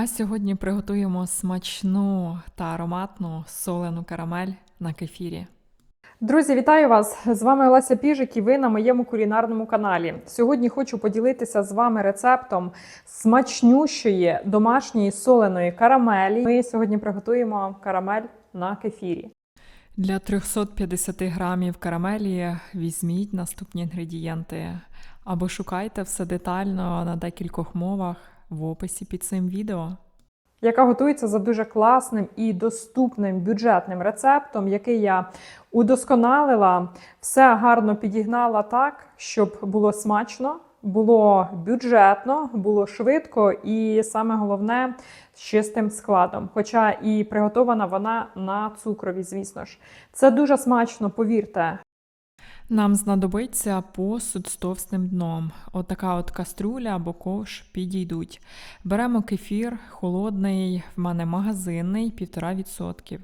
А сьогодні приготуємо смачну та ароматну солену карамель на кефірі. Друзі, вітаю вас! З вами Олеся Піжик і ви на моєму кулінарному каналі. Сьогодні хочу поділитися з вами рецептом смачнющої домашньої соленої карамелі. Ми сьогодні приготуємо карамель на кефірі. Для 350 грамів карамелі візьміть наступні інгредієнти або шукайте все детально на декількох мовах в описі під цим відео. яка готується за дуже класним і доступним бюджетним рецептом, який я удосконалила, все гарно підігнала так, щоб було смачно, було бюджетно, було швидко і саме головне з чистим складом. Хоча і приготована вона на цукрові, звісно ж. Це дуже смачно, повірте. Нам знадобиться посуд з товстим дном. Отака от каструля або ковш підійдуть. Беремо кефір холодний, в мене магазинний, 1,5%.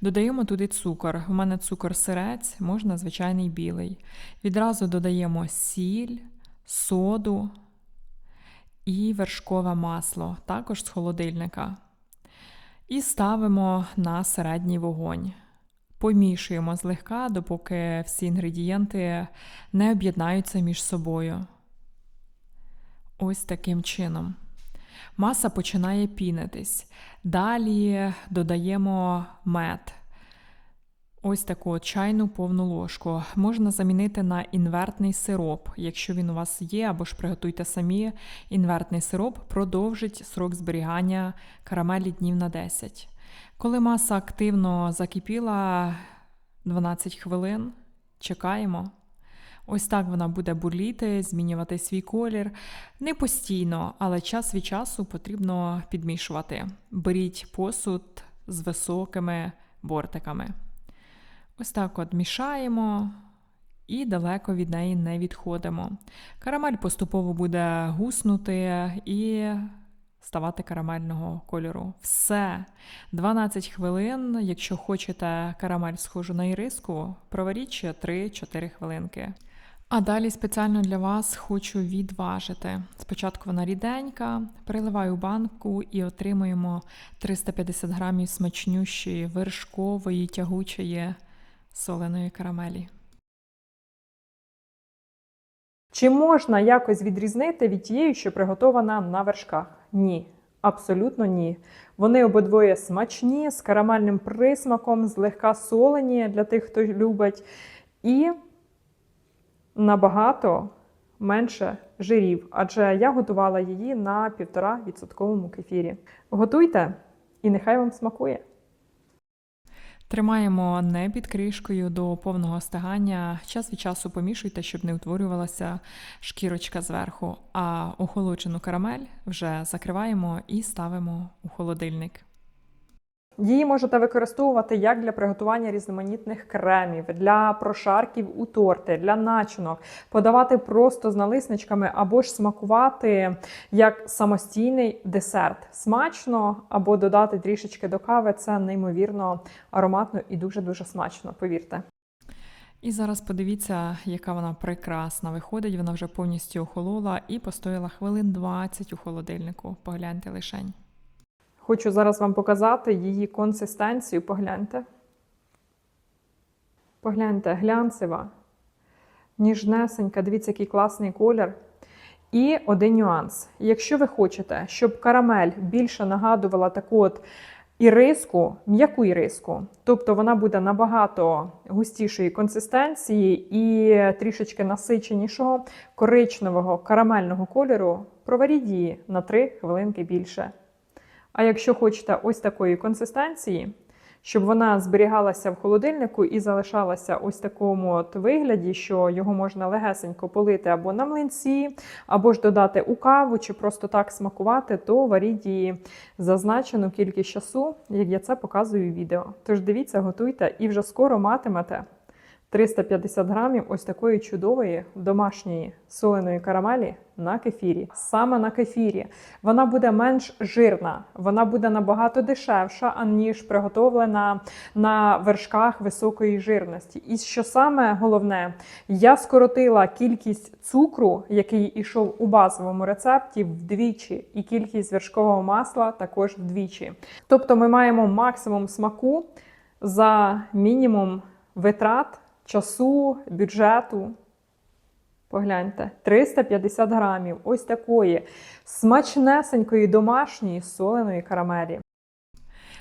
Додаємо туди цукор. У мене цукор сирець, можна звичайний білий. Відразу додаємо сіль, соду і вершкове масло, також з холодильника. І ставимо на середній вогонь. Помішуємо злегка, допоки всі інгредієнти не об'єднаються між собою. Ось таким чином. Маса починає пінитись. Далі додаємо мед. Ось таку чайну повну ложку. Можна замінити на інвертний сироп. Якщо він у вас є, або ж приготуйте самі, інвертний сироп продовжить срок зберігання карамелі днів на 10. Коли маса активно закипіла 12 хвилин, чекаємо. Ось так вона буде бурліти, змінювати свій колір. Не постійно, але час від часу потрібно підмішувати. Беріть посуд з високими бортиками. Ось так от мішаємо і далеко від неї не відходимо. Карамель поступово буде гуснути і ставати карамельного кольору. Все. 12 хвилин. Якщо хочете карамель схожу на іриску, проваріть ще 3-4 хвилинки. А далі спеціально для вас хочу відважити. Спочатку вона ріденька, переливаю банку і отримуємо 350 грамів смачнющої вершкової тягучої соленої карамелі. Чи можна якось відрізнити від тієї, що приготована на вершках? Ні, абсолютно ні. Вони обидвоє смачні, з карамельним присмаком, злегка солені для тих, хто любить, і набагато менше жирів, адже я готувала її на 1,5% кефірі. Готуйте і нехай вам смакує. Тримаємо не під кришкою до повного стигання. Час від часу помішуйте, щоб не утворювалася шкірочка зверху. А охолоджену карамель вже закриваємо і ставимо у холодильник. Її можете використовувати як для приготування різноманітних кремів, для прошарків у торти, для начинок, подавати просто з налисничками або ж смакувати як самостійний десерт. Смачно або додати трішечки до кави це неймовірно ароматно і дуже-дуже смачно, повірте. І зараз подивіться, яка вона прекрасна виходить. Вона вже повністю охолола і постояла хвилин 20 у холодильнику. Погляньте лишень. Хочу зараз вам показати її консистенцію. Погляньте. Погляньте, глянцева, ніжнесенька, дивіться, який класний колір. І один нюанс. Якщо ви хочете, щоб карамель більше нагадувала таку от іриску, м'яку іриску, тобто вона буде набагато густішої консистенції і трішечки насиченішого коричневого карамельного кольору, проваріть її на 3 хвилинки більше. А якщо хочете ось такої консистенції, щоб вона зберігалася в холодильнику і залишалася ось такому от вигляді, що його можна легесенько полити або на млинці, або ж додати у каву, чи просто так смакувати, то варіть її зазначену кількість часу, як я це показую в відео. Тож дивіться, готуйте і вже скоро матимете 350 грамів ось такої чудової домашньої соленої карамелі на кефірі. Саме на кефірі. Вона буде менш жирна, вона буде набагато дешевша, аніж приготовлена на вершках високої жирності. І що саме головне, я скоротила кількість цукру, який ішов у базовому рецепті, вдвічі, і кількість вершкового масла також вдвічі. Тобто ми маємо максимум смаку за мінімум витрат, часу, бюджету. Погляньте, 350 грамів ось такої смачнесенької домашньої соленої карамелі.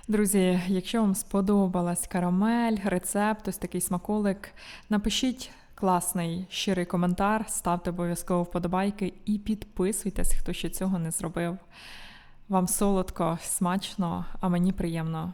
Друзі, якщо вам сподобалась карамель, рецепт, ось такий смаколик, напишіть класний щирий коментар, ставте обов'язково вподобайки і підписуйтесь, хто ще цього не зробив. Вам солодко, смачно, а мені приємно.